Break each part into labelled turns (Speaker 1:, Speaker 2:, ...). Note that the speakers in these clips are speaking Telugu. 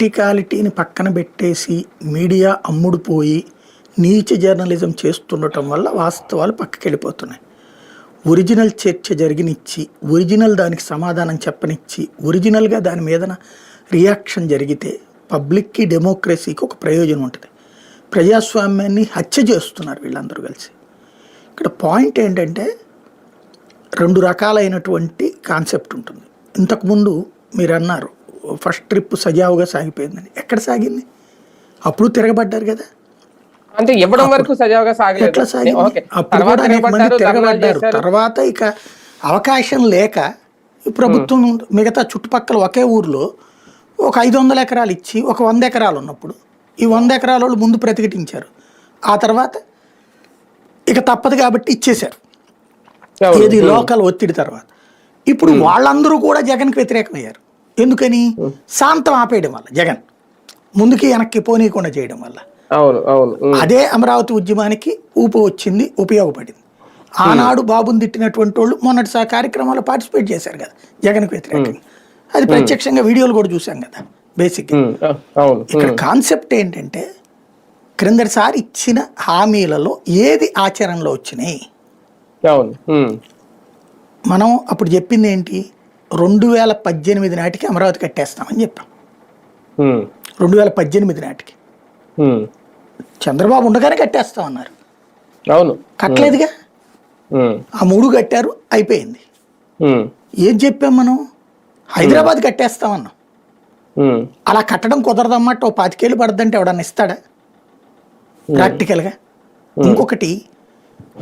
Speaker 1: ప్రాక్టికాలిటీని పక్కన పెట్టేసి మీడియా అమ్ముడుపోయి నీచ జర్నలిజం చేస్తుండటం వల్ల వాస్తవాలు పక్కకి వెళ్ళిపోతున్నాయి ఒరిజినల్ చర్చ జరిగినిచ్చి ఒరిజినల్ దానికి సమాధానం చెప్పనిచ్చి ఒరిజినల్గా దాని మీదన రియాక్షన్ జరిగితే పబ్లిక్కి డెమోక్రసీకి ఒక ప్రయోజనం ఉంటుంది. ప్రజాస్వామ్యాన్ని హత్య చేస్తున్నారు వీళ్ళందరూ కలిసి. ఇక్కడ పాయింట్ ఏంటంటే రెండు రకాలైనటువంటి కాన్సెప్ట్ ఉంటుంది. ఇంతకుముందు మీరు అన్నారు ఫస్ట్ ట్రిప్ సజావుగా సాగిపోయిందని ఎక్కడ సాగింది? అప్పుడు తిరగబడ్డారు కదా.
Speaker 2: అంటే ఇవ్వడం వరకు సజావుగా సాగలేదు.
Speaker 1: ఎట్లా సాగింది? అప్పుడు కూడా తిరగబడ్డారు. తర్వాత ఇక అవకాశం లేక ప్రభుత్వం మిగతా చుట్టుపక్కల ఒకే ఊర్లో ఒక ఐదు వందల ఎకరాలు ఇచ్చి ఒక వంద ఎకరాలు ఉన్నప్పుడు ఈ వంద ఎకరాల వాళ్ళు ముందు ప్రతిఘటించారు. ఆ తర్వాత ఇక తప్పదు కాబట్టి ఇచ్చేశారు. ఏది లోకల్ ఒత్తిడి తర్వాత. ఇప్పుడు వాళ్ళందరూ కూడా జగన్కి వ్యతిరేకమయ్యారు. ఎందుకని? శాంతం ఆపేయడం వల్ల జగన్. ముందుకి వెనక్కి పోనీయకుండా చేయడం వల్ల.
Speaker 2: అవును అవును
Speaker 1: అదే అమరావతి ఉద్యమానికి ఊపు వచ్చింది ఉపయోగపడింది. ఆనాడు బాబుని తిట్టినటువంటి వాళ్ళు మొన్నటిసారి కార్యక్రమాల్లో పార్టిసిపేట్ చేశారు కదా జగన్కి వ్యతిరేకంగా. అది ప్రత్యక్షంగా వీడియోలు కూడా చూసాం కదా బేసిక్ ఇక్కడ కాన్సెప్ట్ ఏంటంటే క్రిందటిసారి ఇచ్చిన హామీలలో ఏది ఆచరణలో వచ్చినాయి? మనం అప్పుడు చెప్పింది ఏంటి? రెండు వేల పద్దెనిమిది నాటికి అమరావతి కట్టేస్తామని చెప్పాం. రెండు వేల పద్దెనిమిది నాటికి. చంద్రబాబు ఉండగానే కట్టేస్తామన్నారు.
Speaker 2: అవును.
Speaker 1: కట్టలేదుగా? ఆ మూడు కట్టారు అయిపోయింది. ఏం చెప్పాం మనం? హైదరాబాద్ కట్టేస్తామన్నాం. అలా కట్టడం కుదరదన్నమాట ఓ పాతికేళ్ళు పడద్దంటే ఎవడన్నా ఇస్తాడా? ప్రాక్టికల్గా. ఇంకొకటి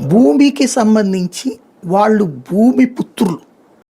Speaker 1: భూమికి సంబంధించి వాళ్ళు భూమి పుత్రులు.